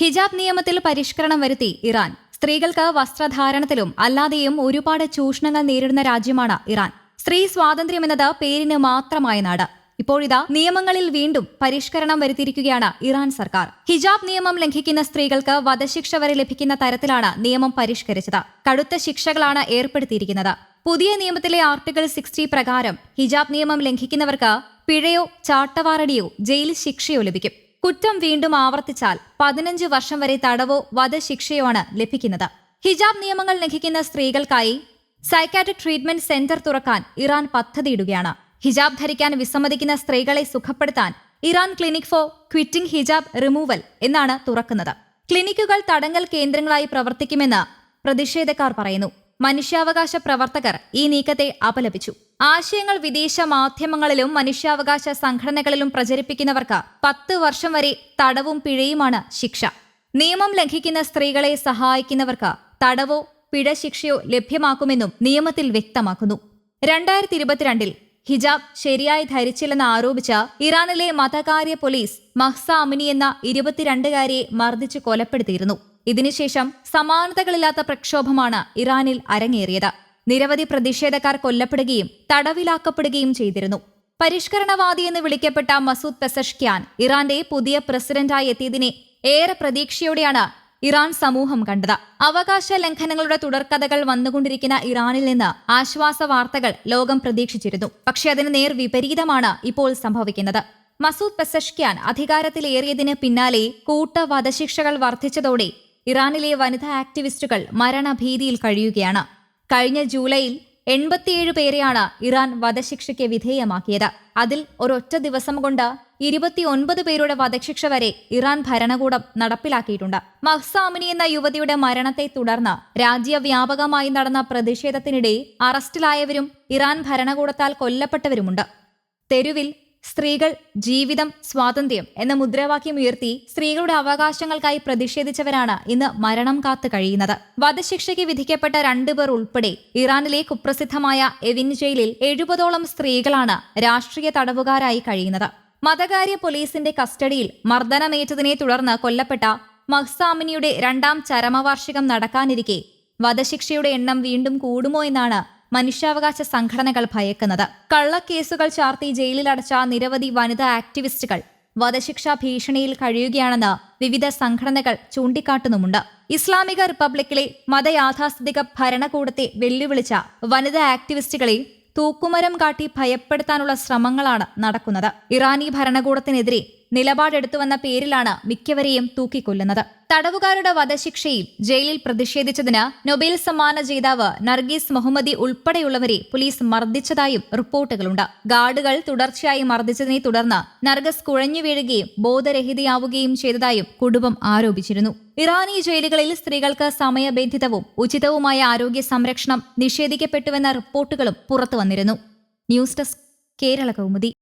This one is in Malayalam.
ഹിജാബ് നിയമത്തിൽ പരിഷ്കരണം വരുത്തി ഇറാൻ. സ്ത്രീകൾക്ക് വസ്ത്രധാരണത്തിലും അല്ലാതെയും ഒരുപാട് ചൂഷണങ്ങൾ നേരിടുന്ന രാജ്യമാണ് ഇറാൻ. സ്ത്രീ സ്വാതന്ത്ര്യം എന്നത് പേരിന് മാത്രമായ നാട്. ഇപ്പോഴിതാ നിയമങ്ങളിൽ വീണ്ടും പരിഷ്കരണം വരുത്തിയിരിക്കുകയാണ് ഇറാൻ സർക്കാർ. ഹിജാബ് നിയമം ലംഘിക്കുന്ന സ്ത്രീകൾക്ക് വധശിക്ഷ വരെ ലഭിക്കുന്ന തരത്തിലാണ് നിയമം പരിഷ്കരിച്ചത്. കടുത്ത ശിക്ഷകളാണ് ഏർപ്പെടുത്തിയിരിക്കുന്നത്. പുതിയ നിയമത്തിലെ ആർട്ടിക്കിൾ സിക്സ്റ്റി പ്രകാരം ഹിജാബ് നിയമം ലംഘിക്കുന്നവർക്ക് പിഴയോ ചാട്ടവാറടിയോ ജയിൽ ശിക്ഷയോ ലഭിക്കും. കുറ്റം വീണ്ടും ആവർത്തിച്ചാൽ പതിനഞ്ച് വർഷം വരെ തടവോ വധശിക്ഷയോ ആണ് ലഭിക്കുന്നത്. ഹിജാബ് നിയമങ്ങൾ ലംഘിക്കുന്ന സ്ത്രീകൾക്കായി സൈക്കാട്രിക് ട്രീറ്റ്മെന്റ് സെന്റർ തുറക്കാൻ ഇറാൻ പദ്ധതിയിടുകയാണ്. ഹിജാബ് ധരിക്കാൻ വിസമ്മതിക്കുന്ന സ്ത്രീകളെ സുഖപ്പെടുത്താൻ Iran clinic for quitting hijab removal എന്നാണ് തുറക്കുന്നത്. ക്ലിനിക്കുകൾ തടങ്കൽ കേന്ദ്രങ്ങളായി പ്രവർത്തിക്കുമെന്ന് പ്രതിഷേധക്കാർ പറയുന്നു. മനുഷ്യാവകാശ പ്രവർത്തകർ ഈ നീക്കത്തെ അപലപിച്ചു. ആശയങ്ങൾ വിദേശ മാധ്യമങ്ങളിലും മനുഷ്യാവകാശ സംഘടനകളിലും പ്രചരിപ്പിക്കുന്നവർക്ക് പത്ത് വർഷം വരെ തടവും പിഴയുമാണ് ശിക്ഷ. നിയമം ലംഘിക്കുന്ന സ്ത്രീകളെ സഹായിക്കുന്നവർക്ക് തടവോ പിഴ ശിക്ഷയോ ലഭ്യമാക്കുമെന്നും നിയമത്തിൽ വ്യക്തമാക്കുന്നു. രണ്ടായിരത്തി ഇരുപത്തിരണ്ടിൽ ഹിജാബ് ശരിയായി ധരിച്ചില്ലെന്ന് ആരോപിച്ച ഇറാനിലെ മതകാര്യ പോലീസ് മഹ്സ അമിനി എന്ന ഇരുപത്തിരണ്ടുകാരിയെ മർദ്ദിച്ച് കൊലപ്പെടുത്തിയിരുന്നു. ഇതിനുശേഷം സമാനതകളില്ലാത്ത പ്രക്ഷോഭമാണ് ഇറാനിൽ അരങ്ങേറിയത്. നിരവധി പ്രതിഷേധക്കാർ കൊല്ലപ്പെടുകയും തടവിലാക്കപ്പെടുകയും ചെയ്തിരുന്നു. പരിഷ്കരണവാദി എന്ന് വിളിക്കപ്പെട്ട മസൂദ് പെസഷ്ക്യാൻ ഇറാന്റെ പുതിയ പ്രസിഡന്റായി എത്തിയതിനെ ഏറെ പ്രതീക്ഷയോടെയാണ് ഇറാൻ സമൂഹം കണ്ടത്. അവകാശ ലംഘനങ്ങളുടെ തുടർക്കഥകൾ വന്നുകൊണ്ടിരിക്കുന്ന ഇറാനിൽ നിന്ന് ആശ്വാസ വാർത്തകൾ ലോകം പ്രതീക്ഷിച്ചിരുന്നു. പക്ഷേ അതിന് നേർ വിപരീതമാണ് ഇപ്പോൾ സംഭവിക്കുന്നത്. മസൂദ് പെസഷ്ക്യാൻ അധികാരത്തിലേറിയതിന് പിന്നാലെ കൂട്ട വധശിക്ഷകൾ വർദ്ധിച്ചതോടെ ഇറാനിലെ വനിതാ ആക്ടിവിസ്റ്റുകൾ മരണഭീതിയിൽ കഴിയുകയാണ്. കഴിഞ്ഞ ജൂലൈയിൽ എൺപത്തിയേഴ് പേരെയാണ് ഇറാൻ വധശിക്ഷയ്ക്ക് വിധേയമാക്കിയത്. അതിൽ ഒരൊറ്റ ദിവസം കൊണ്ട് ഇരുപത്തിയൊൻപത് പേരുടെ വധശിക്ഷ വരെ ഇറാൻ ഭരണകൂടം നടപ്പിലാക്കിയിട്ടുണ്ട്. മഹ്സാമിനി എന്ന യുവതിയുടെ മരണത്തെ തുടർന്ന് രാജ്യവ്യാപകമായി നടന്ന പ്രതിഷേധത്തിനിടെ അറസ്റ്റിലായവരും ഇറാൻ ഭരണകൂടത്താൽ കൊല്ലപ്പെട്ടവരുമുണ്ട്. തെരുവിൽ സ്ത്രീകൾ ജീവിതം സ്വാതന്ത്ര്യം എന്ന മുദ്രാവാക്യം ഉയർത്തി സ്ത്രീകളുടെ അവകാശങ്ങൾക്കായി പ്രതിഷേധിച്ചവരാണ് ഇന്ന് മരണം കാത്തു കഴിയുന്നത്. വധശിക്ഷയ്ക്ക് വിധിക്കപ്പെട്ട രണ്ടുപേർ ഉൾപ്പെടെ ഇറാനിലെ കുപ്രസിദ്ധമായ എവിൻ ജയിലിൽ എഴുപതോളം സ്ത്രീകളാണ് രാഷ്ട്രീയ തടവുകാരായി കഴിയുന്നത്. മതകാര്യ പോലീസിന്റെ കസ്റ്റഡിയിൽ മർദ്ദനമേറ്റതിനെ തുടർന്ന് കൊല്ലപ്പെട്ട മഹ്സാമിനിയുടെ രണ്ടാം ചരമവാർഷികം നടക്കാനിരിക്കെ വധശിക്ഷയുടെ എണ്ണം വീണ്ടും കൂടുമോ എന്നാണ് മനുഷ്യാവകാശ സംഘടനകൾ ഭയക്കുന്നത്. കള്ളക്കേസുകൾ ചാർത്തി ജയിലിലടച്ച നിരവധി വനിതാ ആക്ടിവിസ്റ്റുകൾ വധശിക്ഷാ ഭീഷണിയിൽ കഴിയുകയാണെന്ന് വിവിധ സംഘടനകൾ ചൂണ്ടിക്കാട്ടുന്നുമുണ്ട്. ഇസ്ലാമിക റിപ്പബ്ലിക്കിലെ മതയാഥാസ്ഥിതിക ഭരണകൂടത്തെ വെല്ലുവിളിച്ച വനിതാ ആക്ടിവിസ്റ്റുകളെ തൂക്കുമരം കാട്ടി ഭയപ്പെടുത്താനുള്ള ശ്രമങ്ങളാണ് നടക്കുന്നത്. ഇറാനി ഭരണകൂടത്തിനെതിരെ നിലപാടെടുത്തുവന്ന പേരിലാണ് മിക്കവരെയും തൂക്കിക്കൊല്ലുന്നത്. തടവുകാരുടെ വധശിക്ഷയിൽ ജയിലിൽ പ്രതിഷേധിച്ചതിന് നൊബേൽ സമ്മാന ജേതാവ് നർഗീസ് മുഹമ്മദി ഉൾപ്പെടെയുള്ളവരെ പോലീസ് മർദ്ദിച്ചതായും റിപ്പോർട്ടുകളുണ്ട്. ഗാർഡുകൾ തുടർച്ചയായി മർദ്ദിച്ചതിനെ തുടർന്ന് നർഗസ് കുഴഞ്ഞു വീഴുകയും ബോധരഹിതയാവുകയും ചെയ്തതായും കുടുംബം ആരോപിച്ചിരുന്നു. ഇറാനി ജയിലുകളിൽ സ്ത്രീകൾക്ക് സമയബന്ധിതവും ഉചിതവുമായ ആരോഗ്യ സംരക്ഷണം നിഷേധിക്കപ്പെട്ടുവെന്ന റിപ്പോർട്ടുകളും പുറത്തുവന്നിരുന്നു. News desk Kerala Kaumudi.